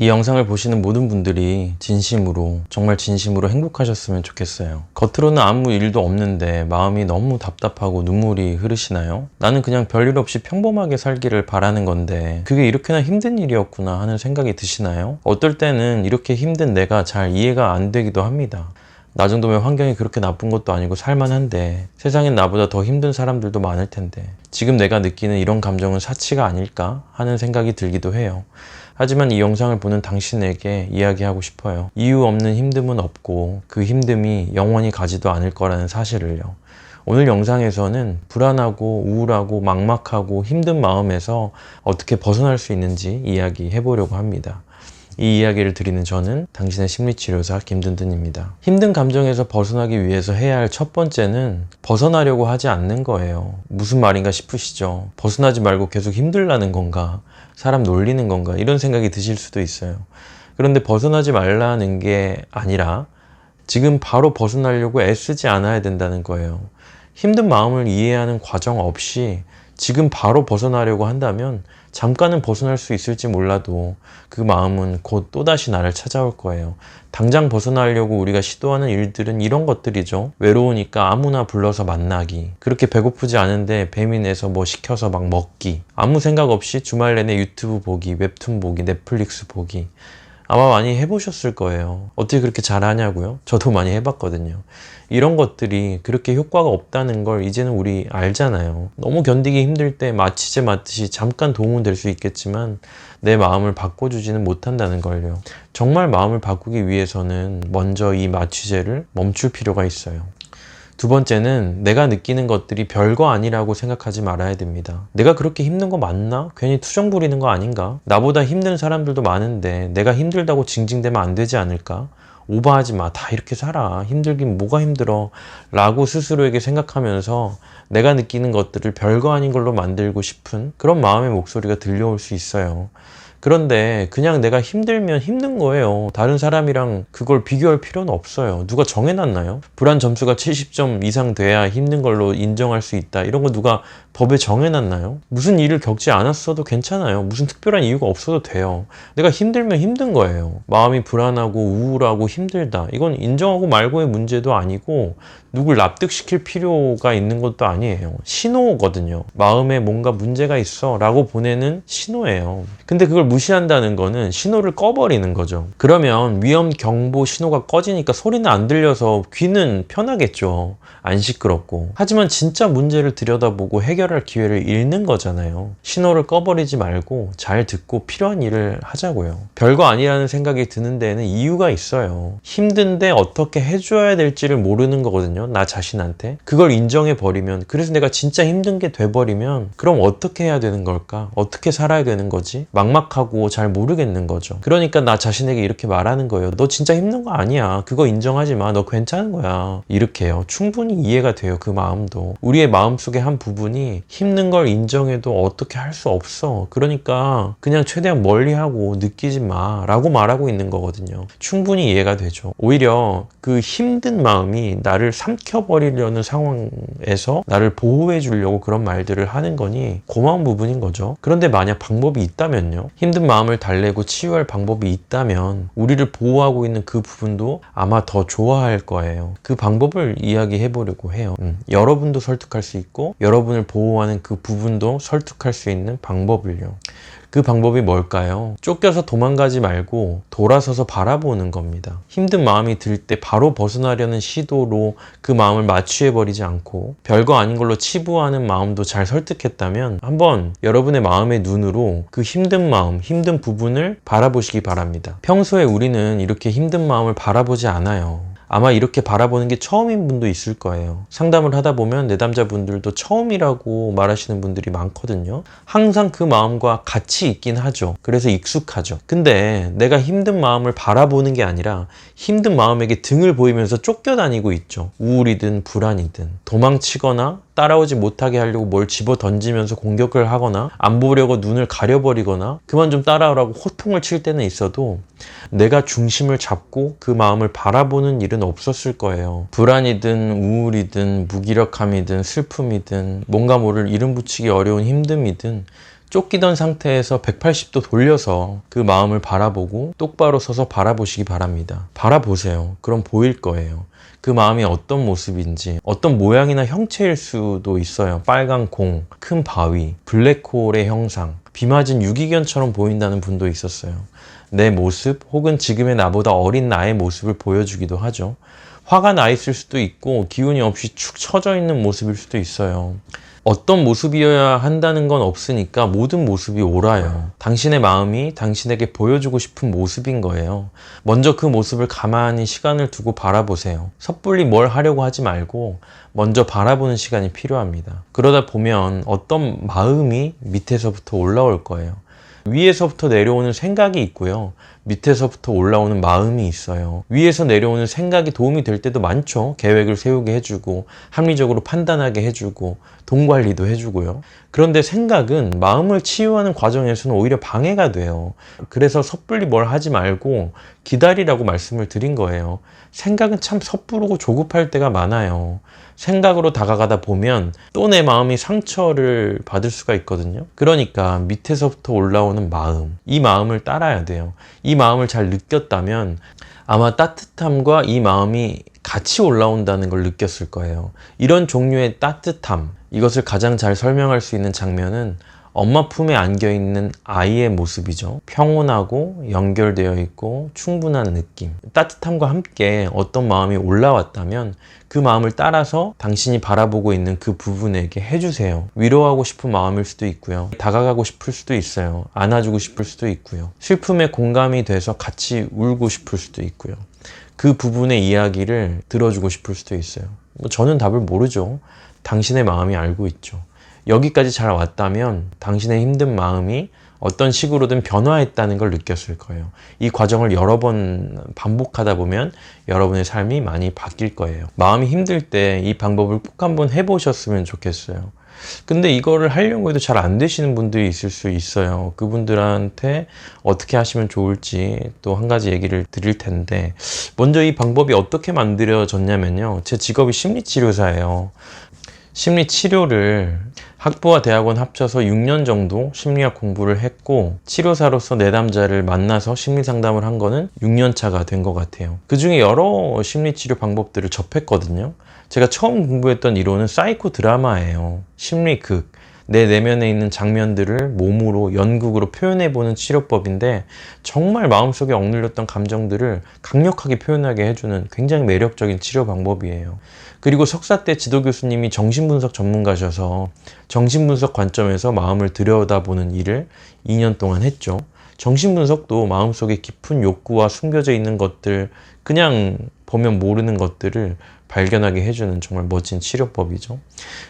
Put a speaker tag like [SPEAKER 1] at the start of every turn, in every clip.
[SPEAKER 1] 이 영상을 보시는 모든 분들이 진심으로, 정말 진심으로 행복하셨으면 좋겠어요. 겉으로는 아무 일도 없는데 마음이 너무 답답하고 눈물이 흐르시나요? 나는 그냥 별일 없이 평범하게 살기를 바라는 건데 그게 이렇게나 힘든 일이었구나 하는 생각이 드시나요? 어떨 때는 이렇게 힘든 내가 잘 이해가 안 되기도 합니다. 나 정도면 환경이 그렇게 나쁜 것도 아니고 살만한데 세상엔 나보다 더 힘든 사람들도 많을 텐데 지금 내가 느끼는 이런 감정은 사치가 아닐까 하는 생각이 들기도 해요. 하지만 이 영상을 보는 당신에게 이야기하고 싶어요. 이유 없는 힘듦은 없고 그 힘듦이 영원히 가지도 않을 거라는 사실을요. 오늘 영상에서는 불안하고 우울하고 막막하고 힘든 마음에서 어떻게 벗어날 수 있는지 이야기해 보려고 합니다. 이 이야기를 드리는 저는 당신의 심리치료사 김든든입니다. 힘든 감정에서 벗어나기 위해서 해야 할 첫 번째는 벗어나려고 하지 않는 거예요. 무슨 말인가 싶으시죠? 벗어나지 말고 계속 힘들라는 건가? 사람 놀리는 건가? 이런 생각이 드실 수도 있어요. 그런데 벗어나지 말라는 게 아니라 지금 바로 벗어나려고 애쓰지 않아야 된다는 거예요. 힘든 마음을 이해하는 과정 없이 지금 바로 벗어나려고 한다면 잠깐은 벗어날 수 있을지 몰라도 그 마음은 곧 또다시 나를 찾아올 거예요. 당장 벗어나려고 우리가 시도하는 일들은 이런 것들이죠. 외로우니까 아무나 불러서 만나기. 그렇게 배고프지 않은데 배민에서 뭐 시켜서 막 먹기. 아무 생각 없이 주말 내내 유튜브 보기, 웹툰 보기, 넷플릭스 보기. 아마 많이 해보셨을 거예요. 어떻게 그렇게 잘하냐고요? 저도 많이 해봤거든요. 이런 것들이 그렇게 효과가 없다는 걸 이제는 우리 알잖아요. 너무 견디기 힘들 때 마취제 맞듯이 잠깐 도움은 될 수 있겠지만 내 마음을 바꿔주지는 못한다는 걸요. 정말 마음을 바꾸기 위해서는 먼저 이 마취제를 멈출 필요가 있어요. 두 번째는 내가 느끼는 것들이 별거 아니라고 생각하지 말아야 됩니다. 내가 그렇게 힘든 거 맞나? 괜히 투정 부리는 거 아닌가? 나보다 힘든 사람들도 많은데 내가 힘들다고 징징대면 안 되지 않을까? 오버하지 마. 다 이렇게 살아. 힘들긴 뭐가 힘들어. 라고 스스로에게 생각하면서 내가 느끼는 것들을 별거 아닌 걸로 만들고 싶은 그런 마음의 목소리가 들려올 수 있어요. 그런데 그냥 내가 힘들면 힘든 거예요. 다른 사람이랑 그걸 비교할 필요는 없어요. 누가 정해놨나요? 불안 점수가 70점 이상 돼야 힘든 걸로 인정할 수 있다. 이런 거 누가 법에 정해놨나요? 무슨 일을 겪지 않았어도 괜찮아요. 무슨 특별한 이유가 없어도 돼요. 내가 힘들면 힘든 거예요. 마음이 불안하고 우울하고 힘들다. 이건 인정하고 말고의 문제도 아니고 누굴 납득시킬 필요가 있는 것도 아니에요. 신호거든요. 마음에 뭔가 문제가 있어 라고 보내는 신호예요. 근데 그걸 무시한다는 거는 신호를 꺼버리는 거죠. 그러면 위험 경보 신호가 꺼지니까 소리는 안 들려서 귀는 편하겠죠. 안 시끄럽고. 하지만 진짜 문제를 들여다보고 해결할 기회를 잃는 거잖아요. 신호를 꺼버리지 말고 잘 듣고 필요한 일을 하자고요. 별거 아니라는 생각이 드는 데에는 이유가 있어요. 힘든데 어떻게 해줘야 될지를 모르는 거거든요. 나 자신한테. 그걸 인정해 버리면, 그래서 내가 진짜 힘든 게 돼버리면, 그럼 어떻게 해야 되는 걸까? 어떻게 살아야 되는 거지? 막막하고 잘 모르겠는 거죠. 그러니까 나 자신에게 이렇게 말하는 거예요. 너 진짜 힘든 거 아니야. 그거 인정하지 마. 너 괜찮은 거야. 이렇게요. 충분히 이해가 돼요. 그 마음도. 우리의 마음속의 한 부분이 힘든 걸 인정해도 어떻게 할 수 없어. 그러니까 그냥 최대한 멀리 하고 느끼지 마. 라고 말하고 있는 거거든요. 충분히 이해가 되죠. 오히려 그 힘든 마음이 나를 삼켜버리려는 상황에서 나를 보호해 주려고 그런 말들을 하는 거니 고마운 부분인 거죠. 그런데 만약 방법이 있다면요. 힘든 마음을 달래고 치유할 방법이 있다면 우리를 보호하고 있는 그 부분도 아마 더 좋아할 거예요. 그 방법을 이야기해 보려고 해요. 음, 여러분도 설득할 수 있고 여러분을 보호하는 그 부분도 설득할 수 있는 방법을요. 그 방법이 뭘까요? 쫓겨서 도망가지 말고 돌아서서 바라보는 겁니다. 힘든 마음이 들 때 바로 벗어나려는 시도로 그 마음을 마취해버리지 않고 별거 아닌 걸로 치부하는 마음도 잘 설득했다면 한번 여러분의 마음의 눈으로 그 힘든 마음, 힘든 부분을 바라보시기 바랍니다. 평소에 우리는 이렇게 힘든 마음을 바라보지 않아요. 아마 이렇게 바라보는 게 처음인 분도 있을 거예요. 상담을 하다 보면 내담자분들도 처음이라고 말하시는 분들이 많거든요. 항상 그 마음과 같이 있긴 하죠. 그래서 익숙하죠. 근데 내가 힘든 마음을 바라보는 게 아니라 힘든 마음에게 등을 보이면서 쫓겨다니고 있죠. 우울이든 불안이든 도망치거나 따라오지 못하게 하려고 뭘 집어 던지면서 공격을 하거나 안 보려고 눈을 가려버리거나 그만 좀 따라오라고 호통을 칠 때는 있어도 내가 중심을 잡고 그 마음을 바라보는 일은 없었을 거예요. 불안이든 우울이든 무기력함이든 슬픔이든 뭔가 모를 이름 붙이기 어려운 힘듦이든 쫓기던 상태에서 180도 돌려서 그 마음을 바라보고 똑바로 서서 바라보시기 바랍니다. 바라보세요. 그럼 보일 거예요. 그 마음이 어떤 모습인지, 어떤 모양이나 형체일 수도 있어요. 빨간 공, 큰 바위, 블랙홀의 형상, 비 맞은 유기견처럼 보인다는 분도 있었어요. 내 모습 혹은 지금의 나보다 어린 나의 모습을 보여주기도 하죠. 화가 나 있을 수도 있고 기운이 없이 축 처져 있는 모습일 수도 있어요. 어떤 모습이어야 한다는 건 없으니까 모든 모습이 옳아요. 당신의 마음이 당신에게 보여주고 싶은 모습인 거예요. 먼저 그 모습을 가만히 시간을 두고 바라보세요. 섣불리 뭘 하려고 하지 말고 먼저 바라보는 시간이 필요합니다. 그러다 보면 어떤 마음이 밑에서부터 올라올 거예요. 위에서부터 내려오는 생각이 있고요. 밑에서부터 올라오는 마음이 있어요. 위에서 내려오는 생각이 도움이 될 때도 많죠. 계획을 세우게 해주고, 합리적으로 판단하게 해주고, 돈 관리도 해주고요. 그런데 생각은 마음을 치유하는 과정에서는 오히려 방해가 돼요. 그래서 섣불리 뭘 하지 말고 기다리라고 말씀을 드린 거예요. 생각은 참 섣부르고 조급할 때가 많아요. 생각으로 다가가다 보면 또 내 마음이 상처를 받을 수가 있거든요. 그러니까 밑에서부터 올라오는 마음, 이 마음을 따라야 돼요. 이 마음을 잘 느꼈다면 아마 따뜻함과 이 마음이 같이 올라온다는 걸 느꼈을 거예요. 이런 종류의 따뜻함, 이것을 가장 잘 설명할 수 있는 장면은 엄마 품에 안겨 있는 아이의 모습이죠. 평온하고 연결되어 있고 충분한 느낌. 따뜻함과 함께 어떤 마음이 올라왔다면 그 마음을 따라서 당신이 바라보고 있는 그 부분에게 해주세요. 위로하고 싶은 마음일 수도 있고요. 다가가고 싶을 수도 있어요. 안아주고 싶을 수도 있고요. 슬픔에 공감이 돼서 같이 울고 싶을 수도 있고요. 그 부분의 이야기를 들어주고 싶을 수도 있어요. 뭐 저는 답을 모르죠. 당신의 마음이 알고 있죠. 여기까지 잘 왔다면 당신의 힘든 마음이 어떤 식으로든 변화했다는 걸 느꼈을 거예요. 이 과정을 여러 번 반복하다 보면 여러분의 삶이 많이 바뀔 거예요. 마음이 힘들 때 이 방법을 꼭 한번 해보셨으면 좋겠어요. 근데 이거를 하려고 해도 잘 안 되시는 분들이 있을 수 있어요. 그분들한테 어떻게 하시면 좋을지 또 한 가지 얘기를 드릴 텐데, 먼저 이 방법이 어떻게 만들어졌냐면요. 제 직업이 심리치료사예요. 심리 치료를 학부와 대학원 합쳐서 6년 정도 심리학 공부를 했고 치료사로서 내담자를 만나서 심리 상담을 한 거는 6년 차가 된 것 같아요. 그 중에 여러 심리 치료 방법들을 접했거든요. 제가 처음 공부했던 이론은 사이코 드라마예요. 심리극. 내 내면에 있는 장면들을 몸으로 연극으로 표현해 보는 치료법인데 정말 마음속에 억눌렸던 감정들을 강력하게 표현하게 해주는 굉장히 매력적인 치료 방법이에요. 그리고 석사 때 지도 교수님이 정신분석 전문가셔서 정신분석 관점에서 마음을 들여다보는 일을 2년 동안 했죠. 정신분석도 마음속에 깊은 욕구와 숨겨져 있는 것들, 그냥 보면 모르는 것들을 발견하게 해주는 정말 멋진 치료법이죠.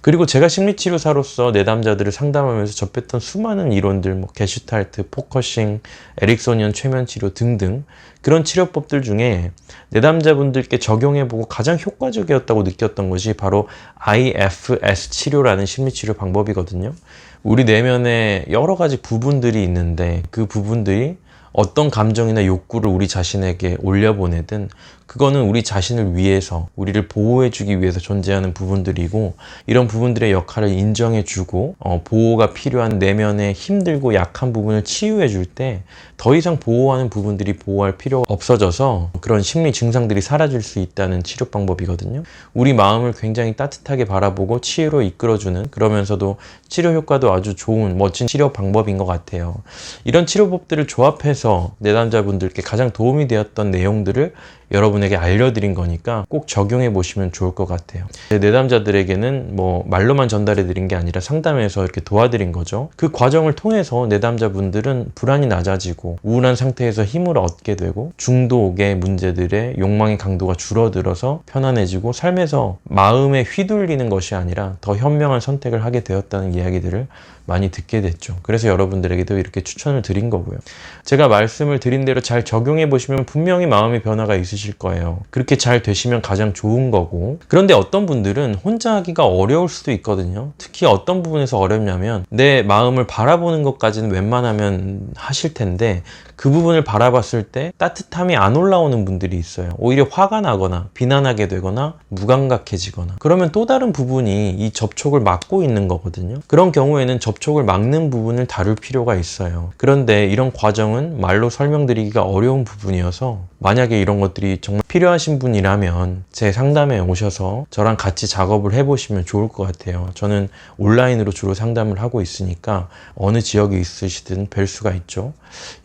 [SPEAKER 1] 그리고 제가 심리치료사로서 내담자들을 상담하면서 접했던 수많은 이론들, 뭐 게슈탈트, 포커싱, 에릭소니언 최면치료 등등 그런 치료법들 중에 내담자분들께 적용해보고 가장 효과적이었다고 느꼈던 것이 바로 IFS 치료라는 심리치료 방법이거든요. 우리 내면에 여러 가지 부분들이 있는데 그 부분들이 어떤 감정이나 욕구를 우리 자신에게 올려보내든 그거는 우리 자신을 위해서 우리를 보호해주기 위해서 존재하는 부분들이고 이런 부분들의 역할을 인정해주고 어, 보호가 필요한 내면의 힘들고 약한 부분을 치유해줄 때 더 이상 보호하는 부분들이 보호할 필요 없어져서 그런 심리 증상들이 사라질 수 있다는 치료 방법이거든요. 우리 마음을 굉장히 따뜻하게 바라보고 치유로 이끌어주는 그러면서도 치료 효과도 아주 좋은 멋진 치료 방법인 것 같아요. 이런 치료법들을 조합해서 내담자분들께 가장 도움이 되었던 내용들을 여러분에게 알려드린 거니까 꼭 적용해 보시면 좋을 것 같아요. 내담자들에게는 뭐 말로만 전달해 드린 게 아니라 상담해서 이렇게 도와드린 거죠. 그 과정을 통해서 내담자분들은 불안이 낮아지고 우울한 상태에서 힘을 얻게 되고 중독의 문제들의 욕망의 강도가 줄어들어서 편안해지고 삶에서 마음에 휘둘리는 것이 아니라 더 현명한 선택을 하게 되었다는 이야기들을 많이 듣게 됐죠. 그래서 여러분들에게도 이렇게 추천을 드린 거고요. 제가 말씀을 드린 대로 잘 적용해 보시면 분명히 마음의 변화가 있으실 거예요. 그렇게 잘 되시면 가장 좋은 거고. 그런데 어떤 분들은 혼자 하기가 어려울 수도 있거든요. 특히 어떤 부분에서 어렵냐면 내 마음을 바라보는 것까지는 웬만하면 하실 텐데 그 부분을 바라봤을 때 따뜻함이 안 올라오는 분들이 있어요. 오히려 화가 나거나 비난하게 되거나 무감각해지거나 그러면 또 다른 부분이 이 접촉을 막고 있는 거거든요. 그런 경우에는 접 접촉을 막는 부분을 다룰 필요가 있어요. 그런데 이런 과정은 말로 설명드리기가 어려운 부분이어서 만약에 이런 것들이 정말 필요하신 분이라면 제 상담에 오셔서 저랑 같이 작업을 해보시면 좋을 것 같아요. 저는 온라인으로 주로 상담을 하고 있으니까 어느 지역에 있으시든 뵐 수가 있죠.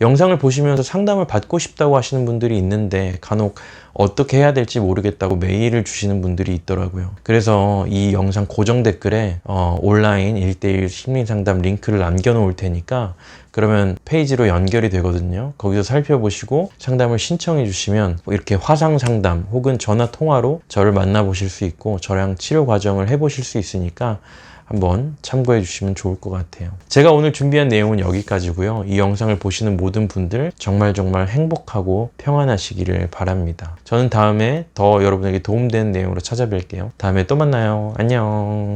[SPEAKER 1] 영상을 보시면서 상담을 받고 싶다고 하시는 분들이 있는데 간혹 어떻게 해야 될지 모르겠다고 메일을 주시는 분들이 있더라고요. 그래서 이 영상 고정 댓글에 어, 온라인 1대1 심리 상담 링크를 남겨 놓을 테니까 그러면 페이지로 연결이 되거든요. 거기서 살펴보시고 상담을 신청해 주시면 뭐 이렇게 화상 상담 혹은 전화 통화로 저를 만나보실 수 있고 저랑 치료 과정을 해보실 수 있으니까 한번 참고해 주시면 좋을 것 같아요. 제가 오늘 준비한 내용은 여기까지고요. 이 영상을 보시는 모든 분들 정말 정말 행복하고 평안하시기를 바랍니다. 저는 다음에 더 여러분에게 도움되는 내용으로 찾아뵐게요. 다음에 또 만나요. 안녕.